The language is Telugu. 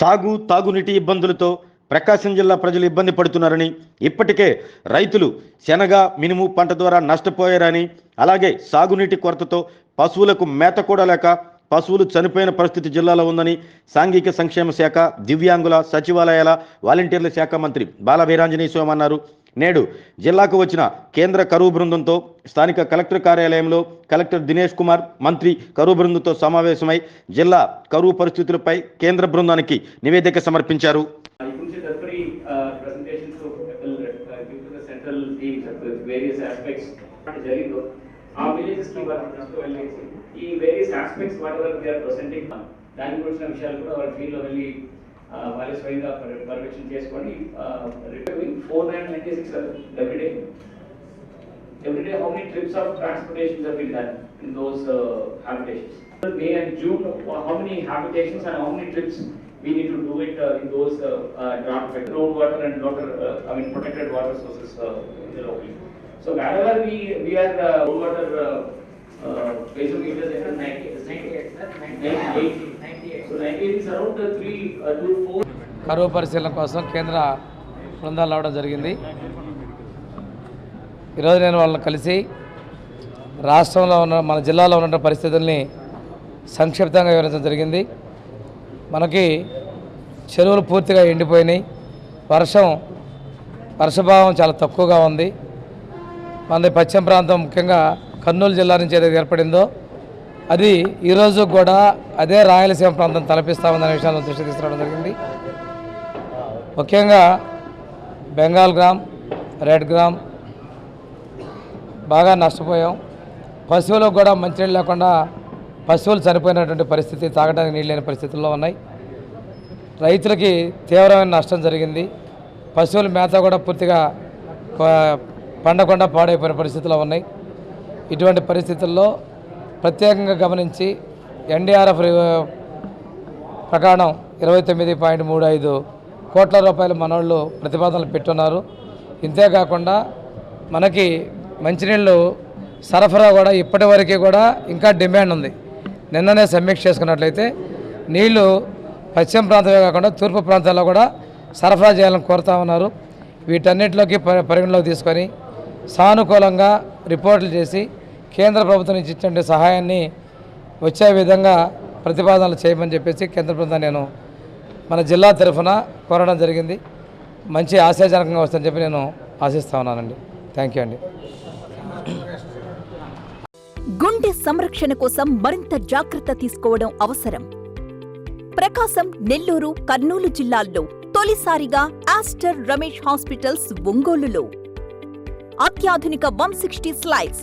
సాగు తాగునీటి ఇబ్బందులతో ప్రకాశం జిల్లా ప్రజలు ఇబ్బంది పడుతున్నారని ఇప్పటికే రైతులు శనగ మినుము పంట ద్వారా నష్టపోయారని అలాగే సాగునీటి కొరతతో పశువులకు మేత కూడా లేక పశువులు చనిపోయిన పరిస్థితి జిల్లాలో ఉందని సాంఘిక సంక్షేమ శాఖ దివ్యాంగుల సచివాలయాల వాలంటీర్ల శాఖ మంత్రి బాల వీరాంజనేయ స్వామి అన్నారు. నేడు జిల్లాకు వచ్చిన కేంద్ర కరువు బృందంతో స్థానిక కలెక్టర్ కార్యాలయంలో కలెక్టర్ దినేష్ కుమార్ మంత్రి కరువు బృందంతో సమావేశమై జిల్లా కరువు పరిస్థితులపై కేంద్ర బృందానికి నివేదిక సమర్పించారు. ఈ various aspects whatever they are presenting దాని గురించిన విషయాలు కూడా వాళ్ళ ఫీల్డ్లో వెళ్ళి ఆ, వాళ్ళే స్వయంగా పర్య- పర్యవేక్షణ చేసుకొని returning four nine ninety six everyday every day how many trips of transportations have been done in those uh, habitations. May and June, uh, how many habitations and how many trips we need to do it uh, in those uh, uh, drought affected ground water and water, uh, I mean protected water sources uh, in the locally. So wherever we, we are uh, ground water, uh, uh, basically it is at 90, 98, 98. So 98 కరువు పరిశీలన కోసం కేంద్ర బృందాలు రావడం జరిగింది. ఈరోజు నేను వాళ్ళని కలిసి రాష్ట్రంలో ఉన్న మన జిల్లాలో ఉన్న పరిస్థితుల్ని సంక్షిప్తంగా వివరించడం జరిగింది. మనకి చెరువులు పూర్తిగా ఎండిపోయినాయి. వర్షం వర్షభావం చాలా తక్కువగా ఉంది. మనది పశ్చిమ ప్రాంతం ముఖ్యంగా కర్నూలు జిల్లా నుంచి ఏదైతే ఏర్పడిందో అది ఈరోజు కూడా అదే రాయలసీమ ప్రాంతం తలపిస్తామన్న విషయాన్ని దృష్టి తీసుకురావడం జరిగింది. ముఖ్యంగా బెంగాల్ గ్రామ్ రెడ్ గ్రామ్ బాగా నష్టపోయాం. పశువులకు కూడా మంచినీళ్ళు లేకుండా పశువులు చనిపోయినటువంటి పరిస్థితి తాగడానికి నీళ్ళు లేని పరిస్థితుల్లో ఉన్నాయి. రైతులకి తీవ్రమైన నష్టం జరిగింది. పశువుల మేత కూడా పూర్తిగా పండకుండా పాడైపోయిన పరిస్థితుల్లో ఉన్నాయి. ఇటువంటి పరిస్థితుల్లో ప్రత్యేకంగా గమనించి ఎన్డీఆర్ఎఫ్ ప్రకారం ఇరవై తొమ్మిది పాయింట్ మూడు ఐదు కోట్ల రూపాయలు మనోళ్ళు ప్రతిపాదనలు పెట్టున్నారు. ఇంతేకాకుండా మనకి మంచినీళ్ళు సరఫరా కూడా ఇప్పటివరకు కూడా ఇంకా డిమాండ్ ఉంది. నిన్ననే సమీక్ష చేసుకున్నట్లయితే నీళ్ళు పశ్చిమ ప్రాంతమే కాకుండా తూర్పు ప్రాంతాల్లో కూడా సరఫరా చేయాలని కోరుతా ఉన్నారు. వీటన్నిటిలోకి పరి- పరిగణలోకి తీసుకొని సానుకూలంగా రిపోర్ట్లు చేసి కేంద్ర ప్రభుత్వం నుంచి ఇచ్చే సహాయాన్ని వచ్చే విధంగా ప్రతిపాదనలు చేయమని చెప్పేసి కేంద్ర ప్రభుత్వం నేను మన జిల్లా తరఫున కోరడం జరిగింది. మంచి ఆశాజనకంగా వస్తుందని చెప్పి నేను ఆశిస్తా ఉన్నానండి. థ్యాంక్ యూ అండి. గుండె సంరక్షణ కోసం మరింత జాగ్రత్త తీసుకోవడం అవసరం. ప్రకాశం నెల్లూరు కర్నూలు జిల్లాల్లో తొలిసారిగా ఆస్టర్ రమేష్ హాస్పిటల్స్ ఒంగోలులో. అత్యాధునిక one sixty slides